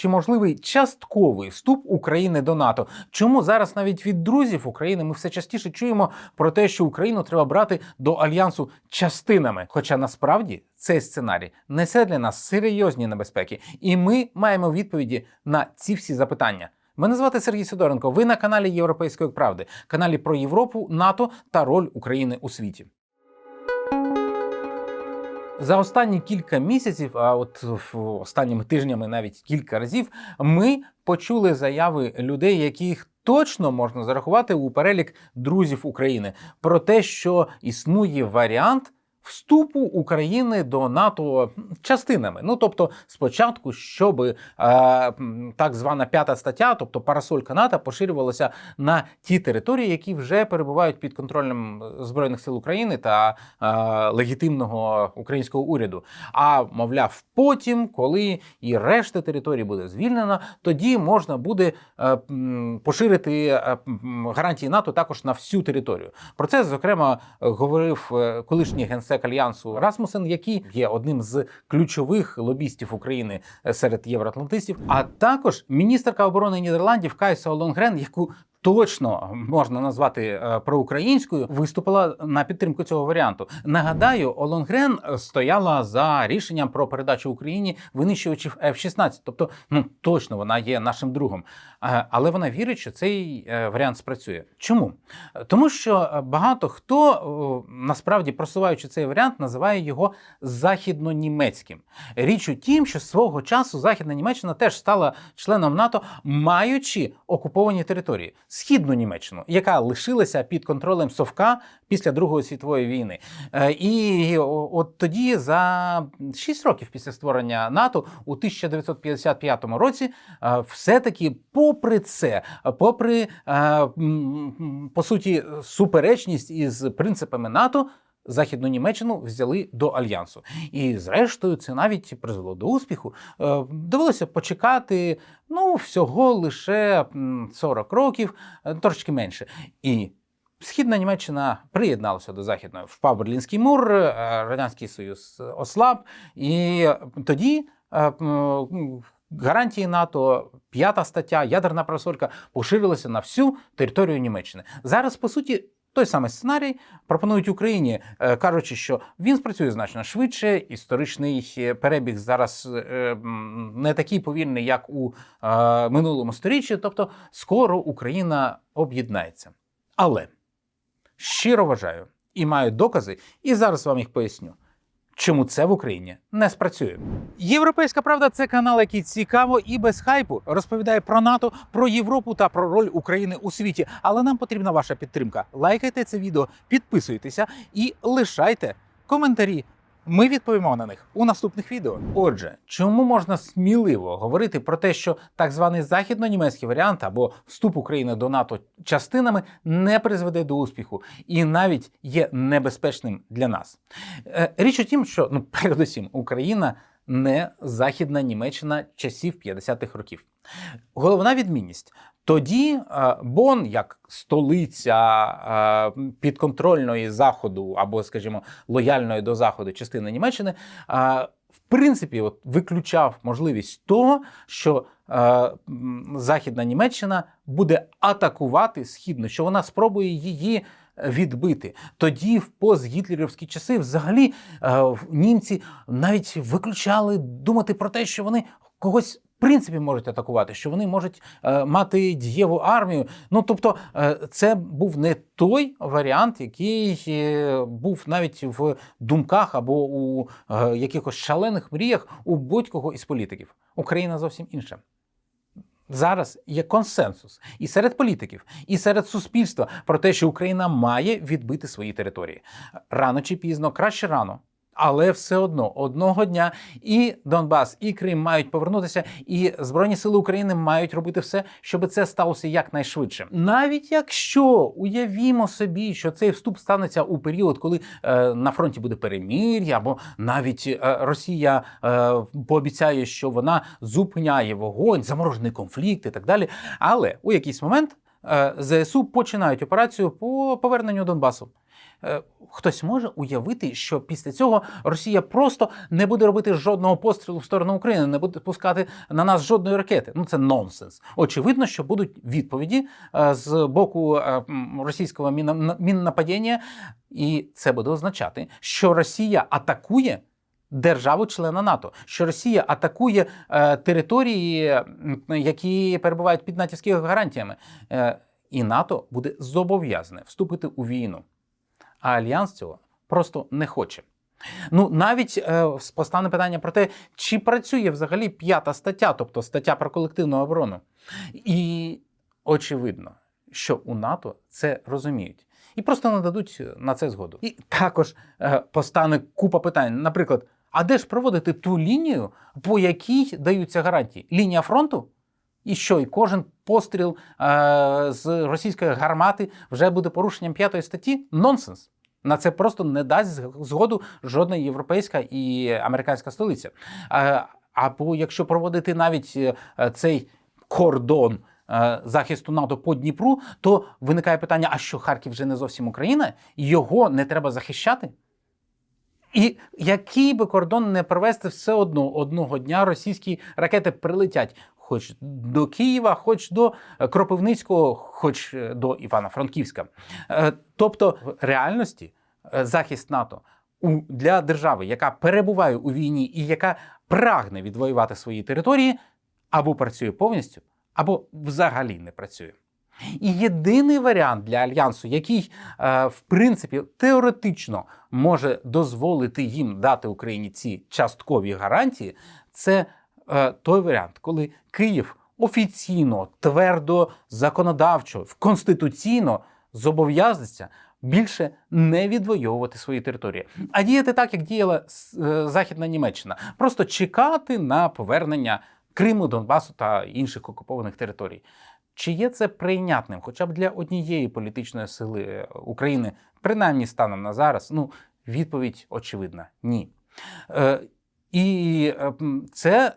чи можливий частковий вступ України до НАТО? Чому зараз навіть від друзів України ми все частіше чуємо про те, що Україну треба брати до альянсу частинами? Хоча насправді цей сценарій несе для нас серйозні небезпеки, і ми маємо відповіді на ці всі запитання. Мене звати Сергій Сидоренко. Ви на каналі Європейської правди, каналі про Європу, НАТО та роль України у світі. За останні кілька місяців, а от останніми тижнями навіть кілька разів, ми почули заяви людей, яких точно можна зарахувати у перелік друзів України, про те, що існує варіант. Вступу України до НАТО частинами. Ну тобто, спочатку, щоб е, так звана п'ята стаття, тобто парасолька НАТО, поширювалася на ті території, які вже перебувають під контролем збройних сил України та е, легітимного українського уряду. А мовляв, потім, коли і решта території буде звільнена, тоді можна буде е, поширити е, гарантії НАТО також на всю територію. Про це зокрема говорив е, колишній генсек альянсу Расмусен, який є одним з ключових лобістів України е, серед євроатлантистів, а також міністерка оборони Нідерландів Кайса Олонгрен, яку Точно можна назвати е, проукраїнською, виступила на підтримку цього варіанту. Нагадаю, Олонгрен стояла за рішенням про передачу Україні винищувачів F-16. Тобто, ну точно вона є нашим другом. Е, Але вона вірить, що цей е, варіант спрацює. Чому? Тому що багато хто насправді просуваючи цей варіант, називає його західно-німецьким. Річ у тім, що свого часу Західна Німеччина теж стала членом НАТО, маючи окуповані території східну Німеччину, яка лишилася під контролем Совка після Другої світової війни. Е, І от тоді, за 6 років після створення НАТО, у 1955 році, е, все-таки, попри це, попри е, по суті суперечність із принципами НАТО. Західну Німеччину взяли до альянсу, і зрештою це навіть призвело до успіху. Е, Довелося почекати ну всього лише 40 років, е, трошки менше. І Східна Німеччина приєдналася до західної. Впав Берлінський мур, е, радянський союз ослаб, і тоді. Гарантії НАТО, п'ята стаття, ядерна парасолька поширилася на всю територію Німеччини. Зараз, по суті, той самий сценарій пропонують Україні, е, кажучи, що він спрацює значно швидше. Історичний е, перебіг зараз е, не такий повільний, як у минулому сторіччі. Тобто, скоро Україна об'єднається. Але щиро вважаю і маю докази, і зараз вам їх поясню. Чому це в Україні не спрацює? Європейська правда це канал, який цікаво і без хайпу розповідає про НАТО, про Європу та про роль України у світі. Але нам потрібна ваша підтримка. Лайкайте це відео, підписуйтеся і лишайте коментарі. Ми відповімо на них у наступних відео. Отже, чому можна сміливо говорити про те, що так званий західно-німецький варіант або вступ України до НАТО частинами не призведе до успіху і навіть є небезпечним для нас? Е, Річ у тім, що ну передусім Україна не західна Німеччина часів 50-х років. Головна відмінність. Тоді е, Бон, як столиця е, підконтрольної заходу або, скажімо, лояльної до заходу частини Німеччини, е, в принципі, от виключав можливість того, що Західна Німеччина буде атакувати східну, що вона спробує її відбити. Тоді, в постгітлерівські часи, взагалі німці навіть виключали думати про те, що вони когось. Принципі, можуть атакувати, що вони можуть е, мати дієву армію. Ну тобто, е, це був не той варіант, який е, був навіть в думках або у е, якихось шалених мріях у будь-кого із політиків. Україна зовсім інша. Зараз є консенсус і серед політиків, і серед суспільства про те, що Україна має відбити свої території рано чи пізно, краще рано. Але все одно одного дня і Донбас, і Крим мають повернутися, і Збройні сили України мають робити все, щоб це сталося якнайшвидше. Навіть якщо уявімо собі, що цей вступ станеться у період, коли е, на фронті буде перемір'я, або навіть е, Росія е, пообіцяє, що вона зупиняє вогонь, заморожений конфлікт і так далі. Але у якийсь момент е, ЗСУ починають операцію по поверненню Донбасу. Е, хтось може уявити, що після цього Росія просто не буде робити жодного пострілу в сторону України, не буде пускати на нас жодної ракети. Ну це нонсенс. Очевидно, що будуть відповіді е, з боку е, російського міннападіння, і це буде означати, що Росія атакує. Державу-члена НАТО, що Росія атакує е, території, які перебувають під натівськими гарантіями, е, і НАТО буде зобов'язане вступити у війну. А альянс цього просто не хоче. Ну навіть е, постане питання про те, чи працює взагалі п'ята стаття, тобто стаття про колективну оборону. І очевидно, що у НАТО це розуміють. І просто не дадуть на це згоду. І також е, постане купа питань. Наприклад, а де ж проводити ту лінію, по якій даються гарантії? Лінія фронту? І що? І кожен постріл е, з російської гармати вже буде порушенням п'ятої статті? Нонсенс. На це просто не дасть згоду жодна європейська і американська столиця. Е, або якщо проводити навіть е, цей кордон е, захисту НАТО по Дніпру, то виникає питання: а що Харків вже не зовсім Україна? Його не треба захищати? І який би кордон не провести, все одно одного дня російські ракети прилетять хоч до Києва, хоч до е, Кропивницького, хоч е, до Івано-Франківська. Е, Тобто, в реальності захист НАТО для держави, яка перебуває у війні і яка прагне відвоювати свої території, або працює повністю, або взагалі не працює. І єдиний варіант для альянсу, який, в принципі, теоретично може дозволити їм дати Україні ці часткові гарантії, це той варіант, коли Київ офіційно, твердо, законодавчо, конституційно зобов'язується більше не відвоювати свої території, а діяти так, як діяла е, Західна Німеччина, просто чекати на повернення Криму, Донбасу та інших окупованих територій. Чи є це прийнятним, хоча б для однієї політичної сили е, України, принаймні станом на зараз? Ну, відповідь очевидна ні. Е, і е, це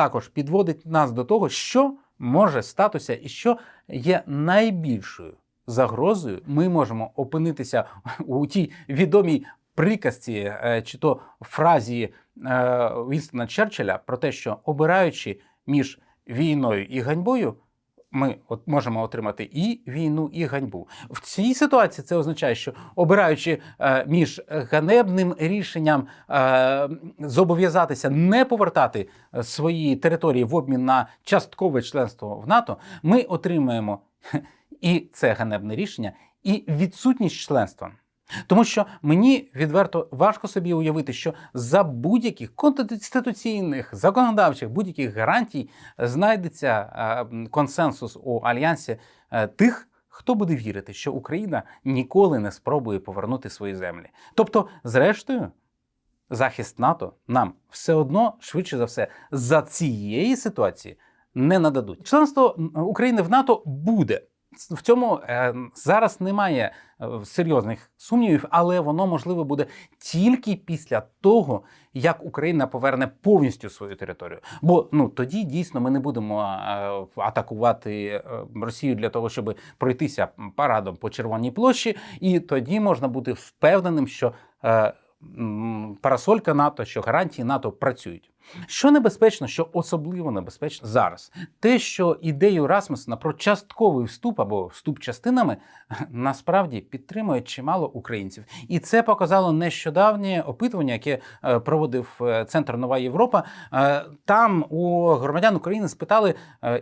також підводить нас до того, що може статися і що є найбільшою загрозою. Ми можемо опинитися у тій відомій приказці е, чи то фразі е, Вінстона Черчилля про те, що обираючи між війною і ганьбою, ми от можемо отримати і війну, і ганьбу. В цій ситуації це означає, що обираючи е, між ганебним рішенням е, зобов'язатися не повертати е, свої території в обмін на часткове членство в НАТО, ми отримаємо і це ганебне рішення, і відсутність членства. Тому що мені відверто важко собі уявити, що за будь-яких конституційних, законодавчих будь-яких гарантій знайдеться е, консенсус у альянсі е, тих, хто буде вірити, що Україна ніколи не спробує повернути свої землі. Тобто, зрештою, захист НАТО нам все одно швидше за все за цієї ситуації не нададуть. Членство України в НАТО буде. В цьому е, зараз немає е, серйозних сумнівів, але воно можливо буде тільки після того, як Україна поверне повністю свою територію. Бо ну тоді дійсно ми не будемо е, атакувати Росію для того, щоб пройтися парадом по Червоній площі, і тоді можна бути впевненим, що парасолька НАТО, що гарантії НАТО працюють. Що небезпечно, що особливо небезпечно зараз, те, що ідею Расмусена про частковий вступ або вступ частинами насправді підтримує чимало українців, і це показало нещодавнє опитування, яке е, проводив е, центр Нова Європа. Е, Там у громадян України спитали,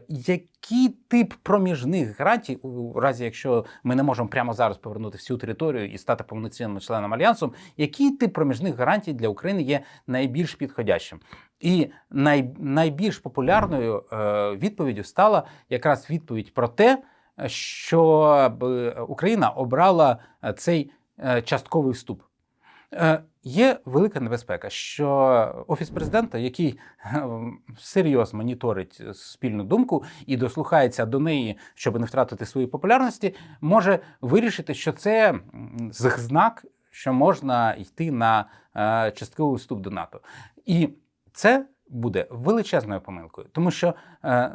який тип проміжних гарантій, у разі якщо ми не можемо прямо зараз повернути всю територію і стати повноцінним членом альянсу, який тип проміжних гарантій для України є найбільш підходящим? І най, найбільш популярною е, відповіддю стала якраз відповідь про те, щоб Україна обрала е, цей е, частковий вступ. Є велика небезпека, що офіс президента, який серйозно моніторить спільну думку і дослухається до неї, щоб не втратити свої популярності, може вирішити, що це знак, що можна йти на частковий вступ до НАТО. І це буде величезною помилкою, тому що е,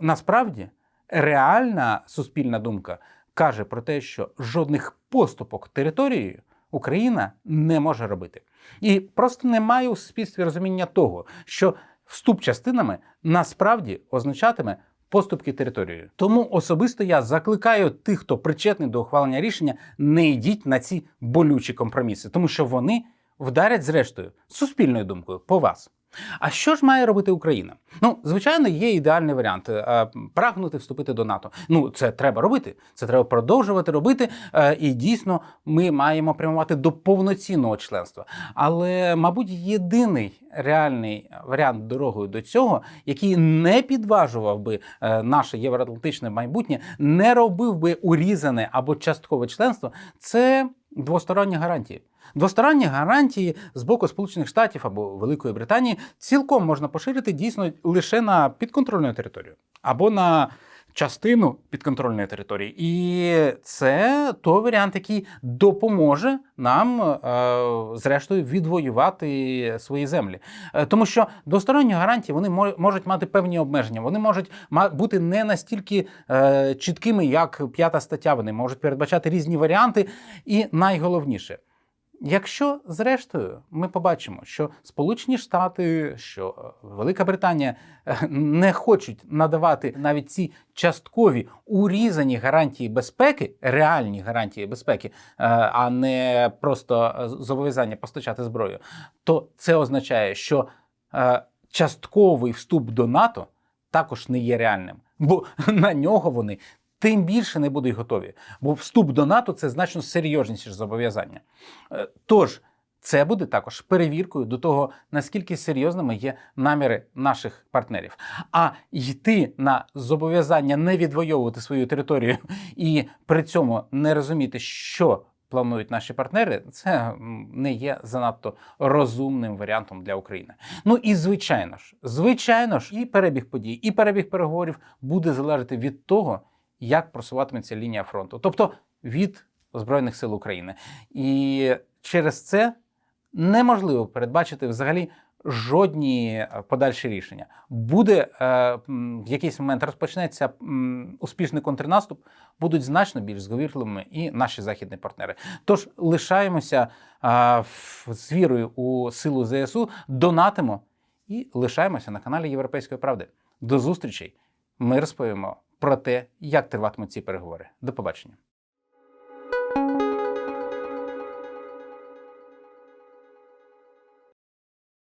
насправді реальна суспільна думка каже про те, що жодних поступок територією Україна не може робити. І просто немає у суспільстві розуміння того, що вступ частинами насправді означатиме поступки територією. Тому особисто я закликаю тих, хто причетний до ухвалення рішення, не йдіть на ці болючі компроміси, тому що вони вдарять зрештою суспільною думкою по вас. А що ж має робити Україна? Ну, звичайно, є ідеальний варіант е, прагнути вступити до НАТО. Ну, це треба робити. Це треба продовжувати робити. е, І дійсно, ми маємо прямувати до повноцінного членства. Але, мабуть, єдиний реальний варіант дорогою до цього, який не підважував би е, наше євроатлантичне майбутнє, не робив би урізане або часткове членство, це двосторонні гарантії. Двосторонні гарантії з боку Сполучених Штатів або Великої Британії цілком можна поширити дійсно лише на підконтрольну територію або на частину підконтрольної території. І це той варіант, який допоможе нам, е, зрештою, відвоювати свої землі. Е, Тому що двосторонні гарантії вони можуть мати певні обмеження. Вони можуть бути не настільки е, чіткими, як п'ята стаття. Вони можуть передбачати різні варіанти. І найголовніше. Якщо зрештою ми побачимо, що Сполучені Штати, що е, Велика Британія е, не хочуть надавати навіть ці часткові урізані гарантії безпеки, реальні гарантії безпеки, е, а не просто зобов'язання постачати зброю, то це означає, що частковий вступ до НАТО також не є реальним, бо на нього вони тим більше не будуть готові. Бо вступ до НАТО це значно серйозніші зобов'язання. Е, Тож це буде також перевіркою до того, наскільки серйозними є наміри наших партнерів. А йти на зобов'язання не відвоювати свою територію і при цьому не розуміти, що планують наші партнери, це не є занадто розумним варіантом для України. Ну і звичайно ж, звичайно ж, і перебіг подій, і перебіг переговорів буде залежати від того, як просуватиметься лінія фронту, тобто від Збройних сил України. І через це неможливо передбачити взагалі жодні е, подальші рішення. Буде е, в якийсь момент розпочнеться м, успішний контрнаступ, будуть значно більш зговірливими і наші західні партнери. Тож лишаємося е, з вірою у силу ЗСУ, донатимо і лишаємося на каналі Європейської правди. До зустрічей! Ми розповімо про те, як триватимуть ці переговори. До побачення.